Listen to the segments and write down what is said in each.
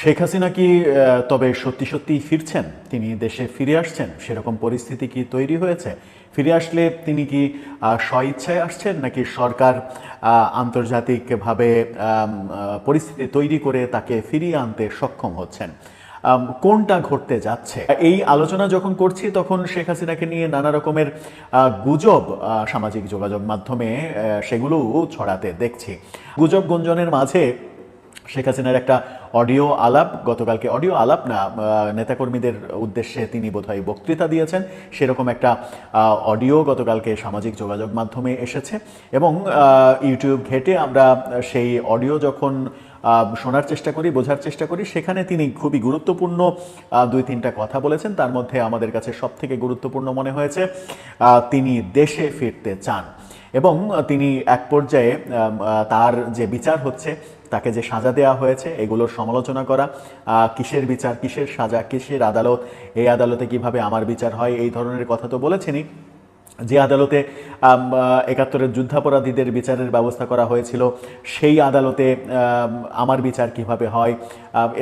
শেখ হাসিনা কি তবে সত্যি সত্যি ফিরছেন? তিনি দেশে ফিরে আসছেন? সেরকম পরিস্থিতি কি তৈরি হয়েছে? ফিরে আসলে তিনি কি স্বইচ্ছায় আসছেন? নাকি সরকার আন্তর্জাতিকভাবে পরিস্থিতি তৈরি করে তাকে ফিরিয়ে আনতে সক্ষম হচ্ছেন? কোনটা ঘটতে যাচ্ছে? এই আলোচনা যখন করছি, তখন শেখ হাসিনাকে নিয়ে নানা রকমের গুজব সামাজিক যোগাযোগ মাধ্যমে সেগুলোও ছড়াতে দেখছি। গুজব গুঞ্জনের মাঝে শেখ হাসিনার একটা অডিও আলাপ, গতকালকে অডিও আলাপ, না নেতাকর্মীদের উদ্দেশ্যে তিনি বোধহয় বক্তৃতা দিয়েছেন। সেরকম একটা অডিও গতকালকে সামাজিক যোগাযোগ মাধ্যমে এসেছে এবং ইউটিউব ঘেটে আমরা সেই অডিও যখন শোনার চেষ্টা করি, বোঝার চেষ্টা করি, সেখানে তিনি খুবই গুরুত্বপূর্ণ দুই তিনটা কথা বলেছেন। তার মধ্যে আমাদের কাছে সব থেকে গুরুত্বপূর্ণ মনে হয়েছে তিনি দেশে ফিরতে চান এবং তিনি এক পর্যায়ে তার যে বিচার হচ্ছে তাকে যে সাজা দেওয়া হয়েছে, এগুলোর সমালোচনা করা কিসের বিচার, কিসের সাজা, কিসের আদালত, এই আদালতে কীভাবে আমার বিচার হয়, এই ধরনের কথা তো বলেছেনই। যে আদালতে একাত্তরের যুদ্ধাপরাধীদের বিচারের ব্যবস্থা করা হয়েছিল, সেই আদালতে আমার বিচার কীভাবে হয়?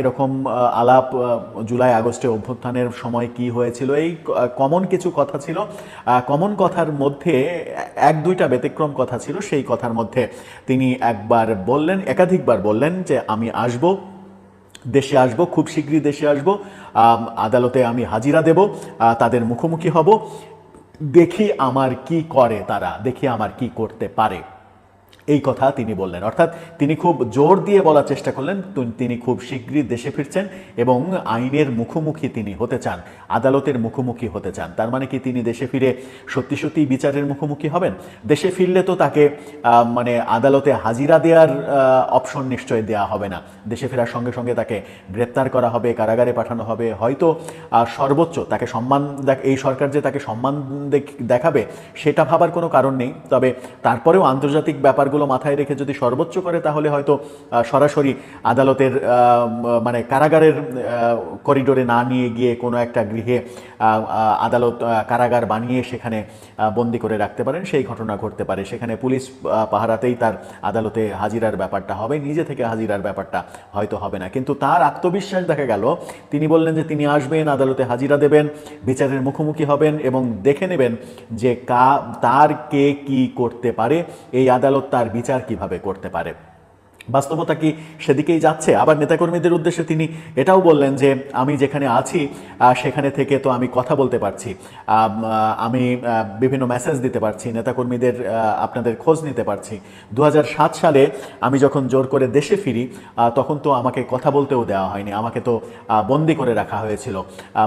এরকম আলাপ জুলাই, আগস্টে অভ্যুত্থানের সময় কি হয়েছিল? এই কমন কিছু কথা ছিল। কমন কথার মধ্যে এক, দুইটা ব্যতিক্রম কথা ছিল। সেই কথার মধ্যে তিনি একবার বললেন, একাধিকবার বললেন যে, আমি আসব, দেশে আসব, খুব শীঘ্রই দেশে আসব। আদালতে আমি হাজিরা দেব তাদের মুখোমুখি হব। দেখি আমার কি করে তারা দেখি আমার কি করতে পারে। এই কথা তিনি বললেন। অর্থাৎ তিনি খুব জোর দিয়ে বলার চেষ্টা করলেন, তিনি খুব শীঘ্রই দেশে ফিরছেন এবং আইনের মুখোমুখি তিনি হতে চান, আদালতের মুখোমুখি হতে চান। তার মানে কি তিনি দেশে ফিরে সত্যি সত্যি বিচারের মুখোমুখি হবেন? দেশে ফিরলে তো তাকে মানে আদালতে হাজিরা দেওয়ার অপশন নিশ্চয় দেওয়া হবে না। দেশে ফেরার সঙ্গে সঙ্গে তাকে গ্রেপ্তার করা হবে, কারাগারে পাঠানো হবে। হয়তো সর্বোচ্চ তাকে সম্মান এই সরকার যে তাকে সম্মান দেখ- দেখাবে, সেটা ভাবার কোনো কারণ নেই। তবে তারপরেও আন্তর্জাতিক ব্যাপারগুলো মাথায় রেখে যদি সর্বোচ্চ করে, তাহলে হয়তো সরাসরি আদালতের মানে কারাগারের করিডোরে না নিয়ে গিয়ে কোনো একটা গৃহে আদালত কারাগার বানিয়ে সেখানে বন্দি করে রাখতে পারেন, সেই ঘটনা ঘটতে পারে। সেখানে পুলিশ পাহারাতেই তার আদালতে হাজিরার ব্যাপারটা হবে, নিজে থেকে হাজিরার ব্যাপারটা হয়তো হবে না। কিন্তু তার আত্মবিশ্বাস দেখা গেল, তিনি বললেন যে তিনি আসবেন, আদালতে হাজিরা দেবেন, বিচারের মুখোমুখি হবেন এবং দেখে নেবেন যে কা, তার কে কি করতে পারে। এই আদালত তার বিচার কীভাবে করতে পারে? বাস্তবতা কি সেদিকেই যাচ্ছে? আবার নেতাকর্মীদের উদ্দেশ্যে তিনি এটাও বললেন যে, আমি যেখানে আছি সেখানে থেকে তো আমি কথা বলতে পারছি। আমি বিভিন্ন মেসেজ দিতে পারছি, নেতাকর্মীদের আপনাদের খোঁজ নিতে পারছি। দু হাজার সাত সালে আমি যখন জোর করে দেশে ফিরি তখন তো আমাকে কথা বলতেও দেওয়া হয়নি। আমাকে তো বন্দি করে রাখা হয়েছিল।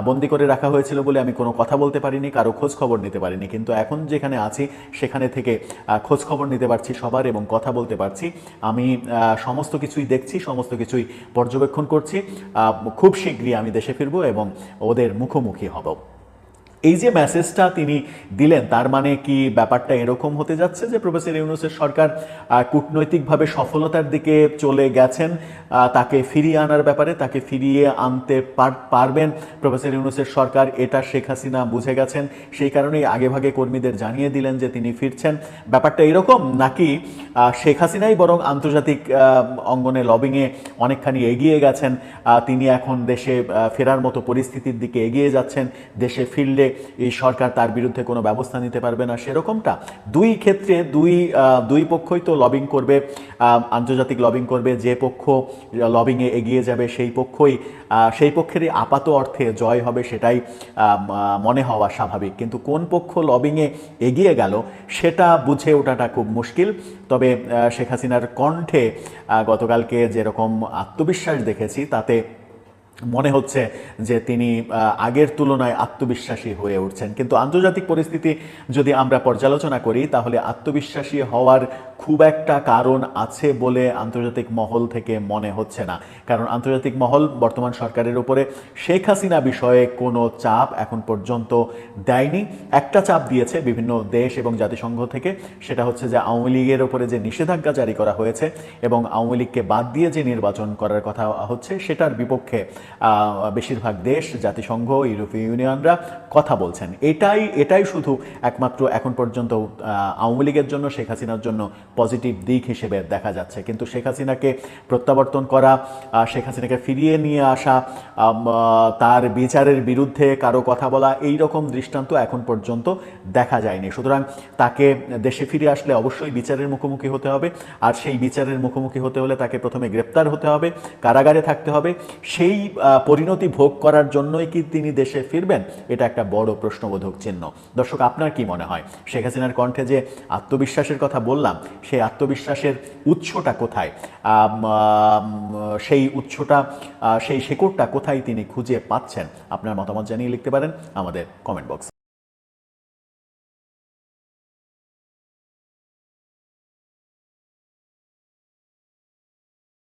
বন্দি করে রাখা হয়েছিল বলে আমি কোনো কথা বলতে পারিনি, কারও খোঁজ খবর নিতে পারিনি। কিন্তু এখন যেখানে আছি, সেখানে থেকে খোঁজ খবর নিতে পারছি সবার এবং কথা বলতে পারছি। আমি সমস্ত কিছুই দেখছি, সমস্ত কিছুই পর্যবেক্ষণ করছি। খুব শীঘ্রই আমি দেশে ফিরব এবং ওদের মুখোমুখি হব। এই যে মেসেজটা তিনি দিলেন, তার মানে কি ব্যাপারটা এরকম হতে যাচ্ছে যে প্রফেসর ইউনুসের সরকার কূটনৈতিকভাবে সফলতার দিকে চলে গেছেন তাকে ফিরিয়ে আনার ব্যাপারে, তাকে ফিরিয়ে আনতে পার- পারবেন প্রফেসর ইউনুসের সরকার, এটা শেখ হাসিনা বুঝে গেছেন। সেই কারণেই আগেভাগে কর্মীদের জানিয়ে দিলেন যে তিনি ফিরছেন। ব্যাপারটা এরকম নাকি শেখ হাসিনাই বরং আন্তর্জাতিক অঙ্গনে লবিংয়ে অনেকখানি এগিয়ে গেছেন তিনি এখন দেশে ফেরার মতো পরিস্থিতির দিকে এগিয়ে যাচ্ছেন, দেশে ফিরলে এই সরকার তার বিরুদ্ধে কোনো ব্যবস্থা নিতে পারবে না সেরকমটা। দুই ক্ষেত্রে দুই দুই পক্ষই তো লবিং করবে আন্তর্জাতিক লবিং করবে, যে পক্ষ লবিংয়ে এগিয়ে যাবে সেই পক্ষই সেই পক্ষেরই আপাত অর্থে জয় হবে সেটাই মনে হওয়া স্বাভাবিক। কিন্তু কোন পক্ষ লবিংয়ে এগিয়ে গেল সেটা বুঝে ওঠাটা খুব মুশকিল। তবে শেখ হাসিনার কণ্ঠে গতকালকে যেরকম আত্মবিশ্বাস দেখেছি তাতে মনে হচ্ছে যে তিনি আগের তুলনায় আত্মবিশ্বাসী হয়ে উঠছেন। কিন্তু আন্তর্জাতিক পরিস্থিতি যদি আমরা পর্যালোচনা করি, তাহলে আত্মবিশ্বাসী হওয়ার খুব একটা কারণ আছে বলে আন্তর্জাতিক মহল থেকে মনে হচ্ছে না। কারণ আন্তর্জাতিক মহল বর্তমান সরকারের উপরে শেখ হাসিনা বিষয়ে কোনো চাপ এখন পর্যন্ত দেয়নি। একটা চাপ দিয়েছে বিভিন্ন দেশ এবং জাতিসংঘ থেকে, সেটা হচ্ছে যে আওয়ামী লীগের উপরে যে নিষেধাজ্ঞা জারি করা হয়েছে এবং আওয়ামী লীগকে বাদ দিয়ে যে নির্বাচন করার কথা হচ্ছে, সেটার বিপক্ষে বেশিরভাগ দেশ, জাতিসংঘ, ইউরোপীয় ইউনিয়নরা কথা বলছেন। এটাই এটাই শুধু একমাত্র এখন পর্যন্ত আওয়ামী লীগের জন্য, শেখ হাসিনার জন্য পজিটিভ দিক হিসেবে দেখা যাচ্ছে। কিন্তু শেখ হাসিনাকে প্রত্যাবর্তন করা শেখ হাসিনাকে ফিরিয়ে নিয়ে আসা তার বিচারের বিরুদ্ধে কারও কথা বলা, এই রকম দৃষ্টান্ত এখন পর্যন্ত দেখা যায়নি। সুতরাং তাকে দেশে ফিরে আসলে অবশ্যই বিচারের মুখোমুখি হতে হবে। আর সেই বিচারের মুখোমুখি হতে হলে তাকে প্রথমে গ্রেপ্তার হতে হবে, কারাগারে থাকতে হবে। সেই পরিণতি ভোগ করার জন্যই কি তিনি দেশে ফিরবেন? এটা একটা বড় প্রশ্নবোধক চিহ্ন। দর্শক, আপনার কি মনে হয়? শেখ হাসিনার কণ্ঠে যে আত্মবিশ্বাসের কথা বললাম, সেই আত্মবিশ্বাসের উৎসটা কোথায়? সেই উৎসটা সেই শেকড়টা কোথায় তিনি খুঁজে পাচ্ছেন? আপনার মতামত জানিয়ে লিখতে পারেন আমাদের কমেন্ট বক্স